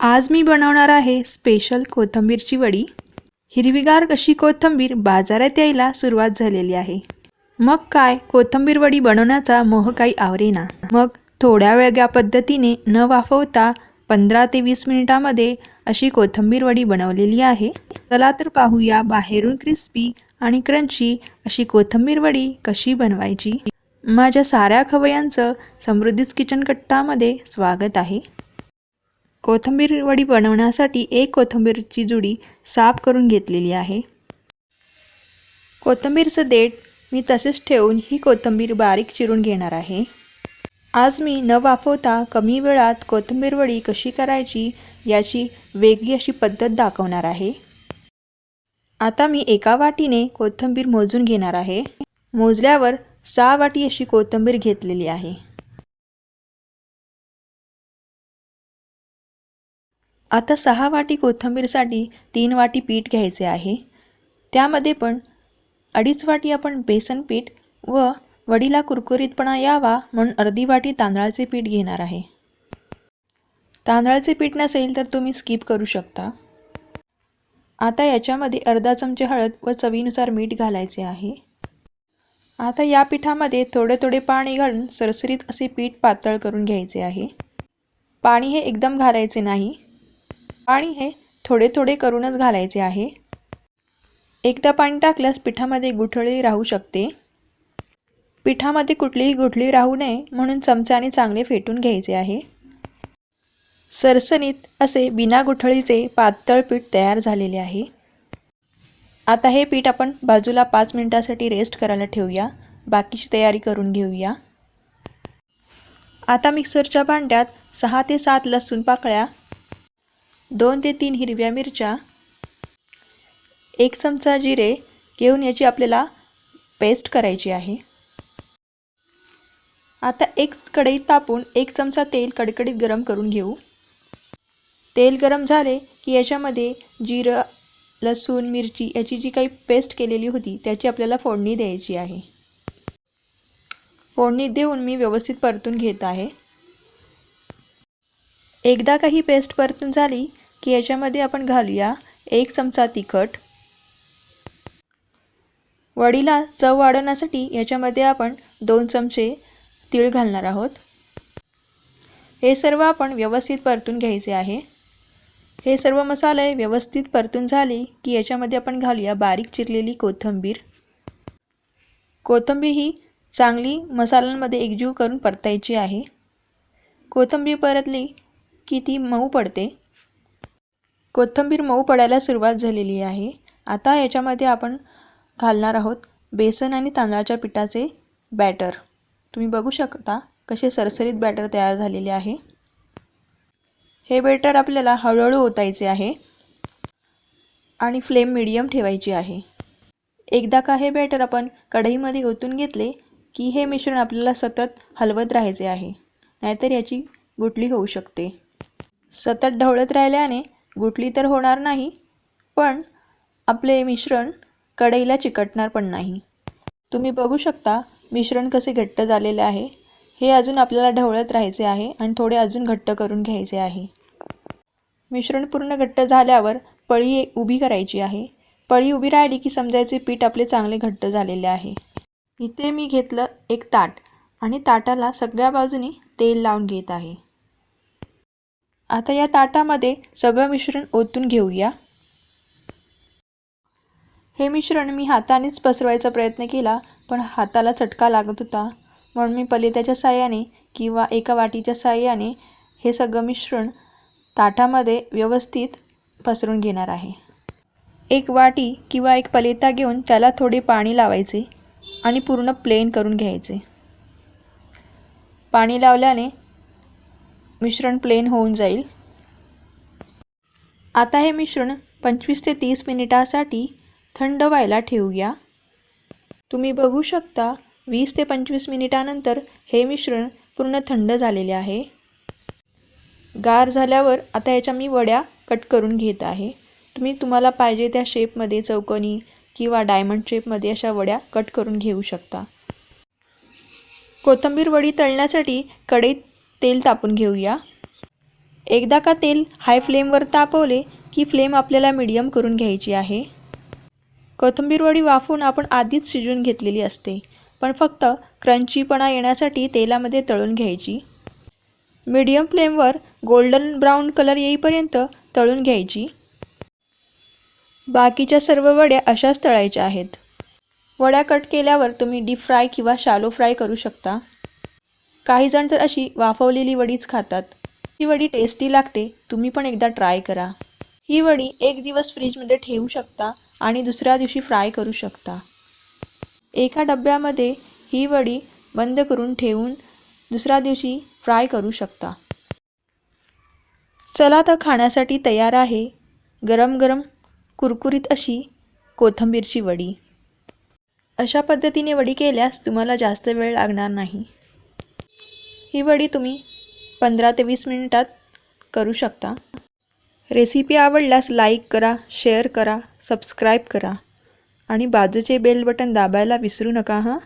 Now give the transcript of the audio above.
आज मी बनवणार आहे स्पेशल कोथिंबीरची वडी. हिरवीगार अशी कोथिंबीर बाजारात यायला सुरुवात झालेली आहे. मग काय? कोथिंबीर वडी बनवण्याचा मोह काही आवरेना. मग थोड्या वेगळ्या पद्धतीने न वाफवता पंधरा ते वीस मिनिटामध्ये अशी कोथिंबीर वडी बनवलेली आहे. चला तर पाहूया बाहेरून क्रिस्पी आणि क्रंची अशी कोथिंबीर वडी कशी बनवायची. माझ्या साऱ्या खवयांचं समृद्धीच किचन कट्टामध्ये स्वागत आहे. कोथिंबीर वडी बनवण्यासाठी एक कोथिंबीरची जुडी साफ करून घेतलेली आहे. कोथिंबीरचं देठ मी तसेच ठेवून ही कोथिंबीर बारीक चिरून घेणार आहे. आज मी न वाफवता कमी वेळात कोथिंबीर वडी कशी करायची याची वेगळी अशी पद्धत दाखवणार आहे. आता मी एका वाटीने कोथिंबीर मोजून घेणार आहे. मोजल्यावर सहा वाटी अशी कोथिंबीर घेतलेली आहे. आता सहा वाटी कोथिंबीरसाठी तीन वाटी पीठ घ्यायचे आहे. त्यामध्ये पण अडीच वाटी आपण बेसन पीठ व वडीला कुरकुरीतपणा यावा म्हणून अर्धी वाटी तांदळाचे पीठ घेणार आहे. तांदळाचे पीठ नसेल तर तुम्ही स्किप करू शकता. आता याच्यामध्ये अर्धा चमचे हळद व चवीनुसार मीठ घालायचे आहे. आता या पिठामध्ये थोडे थोडे पाणी घालून सरसरीत असे पीठ पातळ करून घ्यायचे आहे. पाणी हे एकदम घालायचे नाही. पाणी हे थोडे थोडे करूनच घालायचे आहे. एकदा पाणी टाकल्यास पिठामध्ये गुठळी राहू शकते. पिठामध्ये कुठलीही गुठळी राहू नये म्हणून चमच्याने चांगले फेटून घ्यायचे आहे. सरसणीत असे बिना गुठळीचे पातळ पीठ तयार झालेले आहे. आता हे पीठ आपण बाजूला पाच मिनटासाठी रेस्ट करायला ठेवूया. बाकीची तयारी करून घेऊया. आता मिक्सरच्या भांड्यात सहा ते सात लसूण पाकळ्या दोन ते तीन हिरव्या मिरच्या एक चमचा जिरे घेऊन याची आपल्याला पेस्ट करायची आहे. आता एक कढईत तापून एक चमचा तेल कडकडीत गरम करून घेऊ. तेल गरम झाले की याच्यामध्ये जिरं लसूण मिरची याची जी काही पेस्ट केलेली होती त्याची आपल्याला फोडणी द्यायची आहे. फोडणी देऊन मी व्यवस्थित परतून घेत आहे. एकदा काही पेस्ट परतून झाली की याच्यामध्ये आपण घालूया एक चमचा तिखट. वडीला चव वाढवण्यासाठी याच्यामध्ये आपण दोन चमचे तीळ घालणार आहोत. हे सर्व आपण व्यवस्थित परतून घ्यायचे आहे. हे सर्व मसाले व्यवस्थित परतून झाले की याच्यामध्ये आपण घालूया बारीक चिरलेली कोथिंबीर. कोथिंबीर ही चांगली मसाल्यांमध्ये एकजीव करून परतायची आहे. कोथिंबीर परतली की ती मऊ पडते. कोथिंबीर मऊ पडायला सुरुवात झालेली आहे. आता याच्यामध्ये आपण घालणार आहोत बेसन आणि तांदळाच्या पिठाचे बॅटर. तुम्ही बघू शकता कसे सरसरीत बॅटर तयार झालेले आहे. हे बेटर आपल्याला हळूहळू ओतायचे आहे आणि फ्लेम मिडियम ठेवायची आहे. एकदा का हे बॅटर आपण कढईमध्ये ओतून घेतले की हे मिश्रण आपल्याला सतत हलवत राहायचे आहे. नाहीतर याची गुटली होऊ शकते. सतत ढवळत राहिल्याने गुटली तर होणार नाही पण आपले मिश्रण कढईला चिकटणार पण नाही. तुम्ही बघू शकता मिश्रण कसे घट्ट झालेले आहे. हे अजून आपल्याला ढवळत राहायचे आहे आणि थोडे अजून घट्ट करून घ्यायचे आहे. मिश्रण पूर्ण घट्ट झाल्यावर पळी उभी करायची आहे. पळी उभी राहिली की समजायचे पीठ आपले चांगले घट्ट झालेले आहे. इथे मी घेतलं एक ताट आणि ताटाला सगळ्या बाजूनी तेल लावून घेत आहे. आता या ताटामध्ये सगळं मिश्रण ओतून घेऊया. हे मिश्रण मी हातानेच पसरवायचा प्रयत्न केला पण हाताला चटका लागत होता. म्हणून मी पलित्याच्या साह्याने किंवा एका वाटीच्या साह्याने हे सगळं मिश्रण ताटामध्ये व्यवस्थित पसरून घेणार आहे. एक वाटी किंवा एक पलिता घेऊन त्याला थोडे पाणी लावायचे आणि पूर्ण प्लेन करून घ्यायचे. पाणी लावल्याने मिश्रण प्लेन होऊन जाईल. आता हे मिश्रण पंचवीस ते तीस मिनिटासाठी थंड व्हायला ठेवूया. तुम्ही बघू शकता वीस ते पंचवीस मिनिटानंतर हे मिश्रण पूर्ण थंड झालेले आहे. गार झाल्यावर आता याच्या मी वड्या कट करून घेत आहे. तुम्ही तुम्हाला पाहिजे त्या शेपमध्ये चौकोनी किंवा डायमंड शेपमध्ये अशा वड्या कट करून घेऊ शकता. कोथिंबीर वडी तळण्यासाठी कढईत तेल तापून घेऊया. एकदा का तेल हाय फ्लेमवर तापवले की फ्लेम आपल्याला मीडियम करून घ्यायची आहे. कोथिंबीर वडी वाफून आपण आधीच शिजवून घेतलेली असते पण फक्त क्रंचीपणा येण्यासाठी तेलामध्ये तळून घ्यायची. मीडियम फ्लेमवर गोल्डन ब्राऊन कलर येईपर्यंत तळून घ्यायची. बाकीच्या सर्व वड्या अशाच तळायच्या आहेत. वड्या कट केल्यावर तुम्ही डीप फ्राय किंवा शालो फ्राय करू शकता. काही जण तर अशी वाफवलेली वडीच खातात. ही वडी टेस्टी लागते तुम्ही पण एकदा ट्राय करा. ही वडी एक दिवस फ्रीजमध्ये ठेवू शकता आणि दुसऱ्या दिवशी फ्राय करू शकता. एका डब्यामध्ये ही वडी बंद करून ठेवून दुसऱ्या दिवशी फ्राय करू शकता. चला तर खाण्यासाठी तयार आहे गरम गरम कुरकुरीत अशी कोथिंबीरची वडी. अशा पद्धतीने वडी केल्यास तुम्हाला जास्त वेळ लागणार नाही. ही वडी तुम्ही पंधरा ते वीस मिनिटात करू शकता. रेसिपी आवडल्यास लाईक करा शेअर करा सबस्क्राईब करा आणि बाजूचे बेल बटन दाबायला विसरू नका हां?